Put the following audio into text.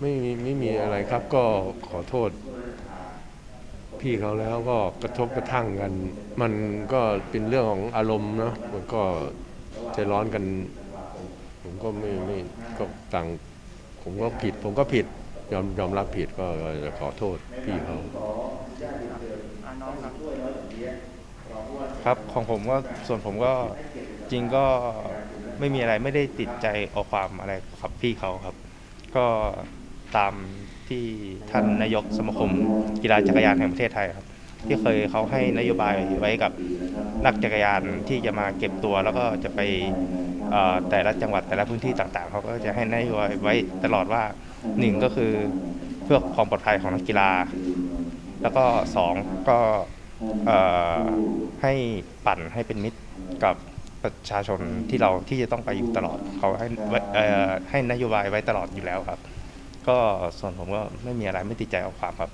ไม่มีไม่มีอะไรครับก็ขอโทษ พี่เขาแล้วก็กระทบกระทั่งกัน มันก็เป็นเรื่องของอารมณ์เนาะมันก็ใจร้อนกัน ผมก็ไม่ไม่ก็ต่างผมก็ผิด ผมก็ผิดยอมยอมรับผิดก็จะขอโทษพี่เขาอ่าน้องครับครับของผมก็ส่วนผมก็จริงก็ไม่มีอะไรไม่ได้ติดใจเอาความอะไรกับพี่เขาครับ ก็ตามที่ท่านนายกสมาคมกีฬาจักรยานแห่งประเทศไทยครับ ที่เคยเขาให้นโยบายไว้กับนักจักรยานที่จะมาเก็บตัว แล้วก็จะไปแต่ละจังหวัดแต่ละพื้นที่ต่างๆเขาก็จะให้นโยบายไว้ตลอดว่าหนึ่งก็คือเพื่อความปลอดภัยของนักกีฬา แล้วก็สองก็ให้ปั่นให้เป็นมิตรกับ ประชาชนที่เราที่จะต้องไปอยู่ตลอดเขาให้ไว้เอ่อให้นโยบายไว้ตลอดอยู่แล้วครับ ก็ส่วนผมก็ไม่มีอะไรไม่ติดใจเอาความครับ